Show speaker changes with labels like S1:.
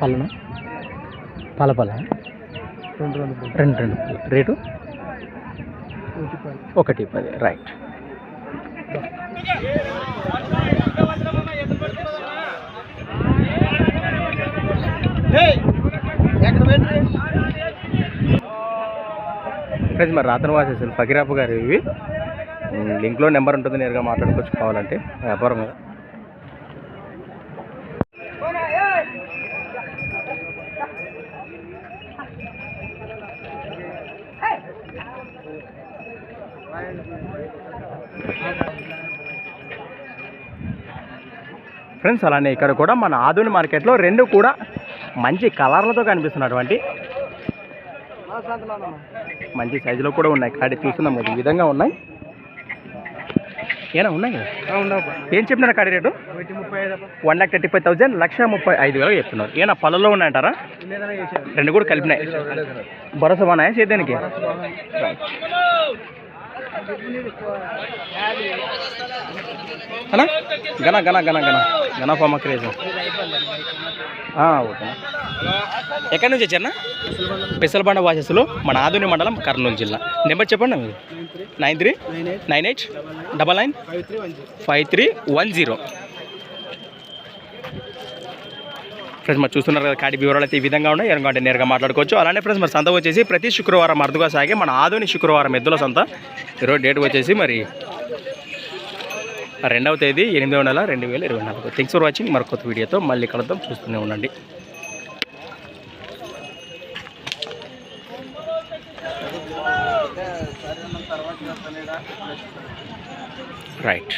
S1: పళ్ళనా? పల పల
S2: రెండు రెండు
S1: రెండు రేటు? ఒకటి పది. రైట్. ఫ్రెండ్స్ మరి రాత్రి వాసేసారు ఫకీరాపు గారు ఇవి. లింక్లో నెంబర్ ఉంటుంది నేరుగా మాట్లాడుకోవచ్చు కావాలంటే. వ్యాపారం మీద ఫ్రెండ్స్ అలానే ఇక్కడ కూడా మన ఆధుని మార్కెట్లో రెండు కూడా మంచి కలర్లతో కనిపిస్తున్నటువంటి మంచి సైజులో కూడా ఉన్నాయి. కాడి చూస్తున్నాం కదా ఈ విధంగా ఉన్నాయి. ఏనా ఉన్నాయి కదా? ఏం చెప్పినారు కాడి rate? One lakh thirty five thousand లక్ష ముప్పై ఐదు వేలు చెప్తున్నారు. ఏనా పళ్ళలో ఉన్నాయంటారా? రెండు కూడా కలిపినాయి. భరోసా బాగున్నాయా సేద్యానికి గన గన గన గన గన ఫార్మ క్రేజ్. ఓకే. ఎక్కడి నుంచి వచ్చారనా పెసలబండ వాసస్సులు మన ఆధుని మండలం కర్నూలు జిల్లా. నెంబర్ చెప్పండి మీరు? Nine three
S2: nine eight
S1: double nine
S2: five three one zero.
S1: Friends మరి చూస్తున్నారు కదా కాడి వివరాలు అయితే ఈ విధంగా ఉన్నాయి. ఎందుకంటే నేరుగా మాట్లాడుకోవచ్చు. అలానే ఫ్రెండ్స్ మరి సంత వచ్చేసి ప్రతి శుక్రవారం అరుదుగా సాగే మన ఆధుని శుక్రవారం ఎద్దుల సంత. ఈరోజు డేట్ వచ్చేసి మరి రెండవ తేదీ ఎనిమిదవ నెల రెండు వేల ఇరవై నాలుగు. థ్యాంక్స్ ఫర్ వాచింగ్ మరొక కొత్త వీడియోతో మళ్ళీ కలుద్దాం. చూస్తూనే ఉండండి. రైట్